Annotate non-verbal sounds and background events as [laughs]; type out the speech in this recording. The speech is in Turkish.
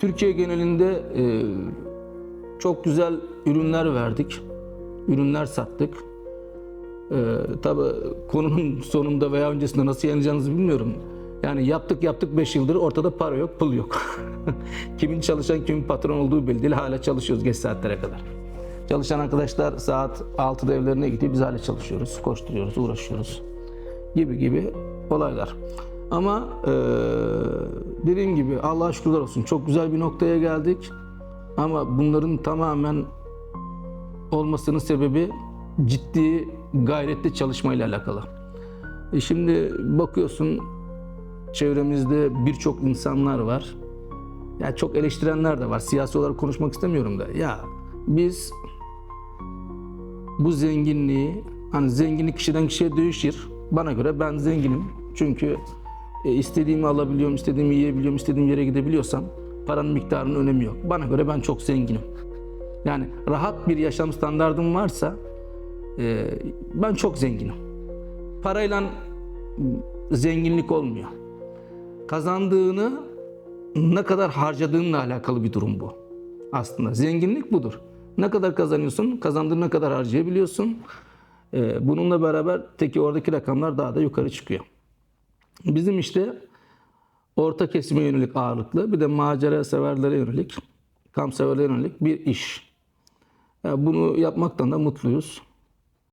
Türkiye genelinde e, çok güzel ürünler verdik. Ürünler sattık. Ee, tabii konunun sonunda veya öncesinde nasıl yanacağınızı bilmiyorum. Yani yaptık yaptık 5 yıldır ortada para yok, pul yok. [laughs] kimin çalışan, kimin patron olduğu belli değil. Hala çalışıyoruz geç saatlere kadar. Çalışan arkadaşlar saat 6'da evlerine gidiyor. Biz hala çalışıyoruz, koşturuyoruz, uğraşıyoruz. Gibi gibi olaylar. Ama eee, dediğim gibi Allah'a şükürler olsun. Çok güzel bir noktaya geldik. Ama bunların tamamen olmasının sebebi ciddi gayretli çalışmayla alakalı. E şimdi bakıyorsun çevremizde birçok insanlar var. Ya çok eleştirenler de var. Siyasi olarak konuşmak istemiyorum da. Ya biz bu zenginliği hani zenginlik kişiden kişiye değişir. Bana göre ben zenginim. Çünkü e, istediğimi alabiliyorum, istediğimi yiyebiliyorum, istediğim yere gidebiliyorsam paranın miktarının önemi yok. Bana göre ben çok zenginim. Yani rahat bir yaşam standardım varsa e, ben çok zenginim. Parayla zenginlik olmuyor. Kazandığını ne kadar harcadığınla alakalı bir durum bu. Aslında zenginlik budur. Ne kadar kazanıyorsun, kazandığını ne kadar harcayabiliyorsun. E, bununla beraber teki oradaki rakamlar daha da yukarı çıkıyor. Bizim işte orta kesime yönelik ağırlıklı bir de macera severlere yönelik, kamp severlere yönelik bir iş. Ya bunu yapmaktan da mutluyuz.